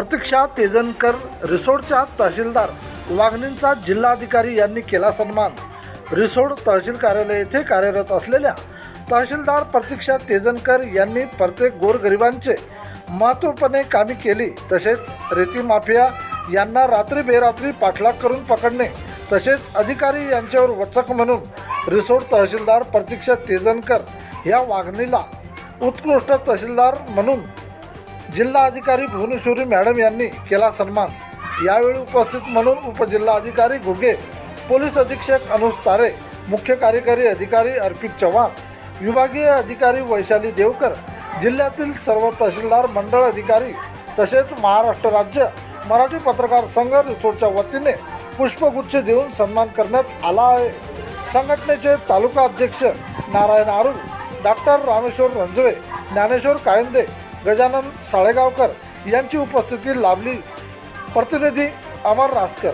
प्रतीक्षा तेजनकर रिसोडच्या तहसीलदार वाघणींचा जिल्हाधिकारी यांनी केला सन्मान. रिसोड तहसील कार्यालय येथे कार्यरत असलेल्या तहसीलदार प्रतीक्षा तेजनकर यांनी प्रत्येक गोरगरिबांचे महत्त्वपणे कामे केली तसेच रेती माफिया यांना रात्री बेरात्री पाठलाग करून पकडणे तसेच अधिकारी यांच्यावर वचक म्हणून रिसोड तहसीलदार प्रतीक्षा तेजनकर या वाघणीला उत्कृष्ट तहसीलदार म्हणून जिल्हाधिकारी भुवनेश्वरी मॅडम यांनी केला सन्मान. यावेळी उपस्थित म्हणून उपजिल्हाधिकारी घुगे पोलीस अधीक्षक अनुज तारे मुख्य कार्यकारी अधिकारी अर्पित चव्हाण विभागीय अधिकारी वैशाली देवकर जिल्ह्यातील सर्व तहसीलदार मंडळ अधिकारी तसेच महाराष्ट्र राज्य मराठी पत्रकार संघ रिसोडच्या वतीने पुष्पगुच्छ देऊन सन्मान करण्यात आला आहे. संघटनेचे तालुका अध्यक्ष नारायण आरुल डॉक्टर रामेश्वर रंजवे ज्ञानेश्वर कायंदे गजानन साळेगावकर यांची उपस्थिती लाभली. प्रतिनिधी अमर रासकर.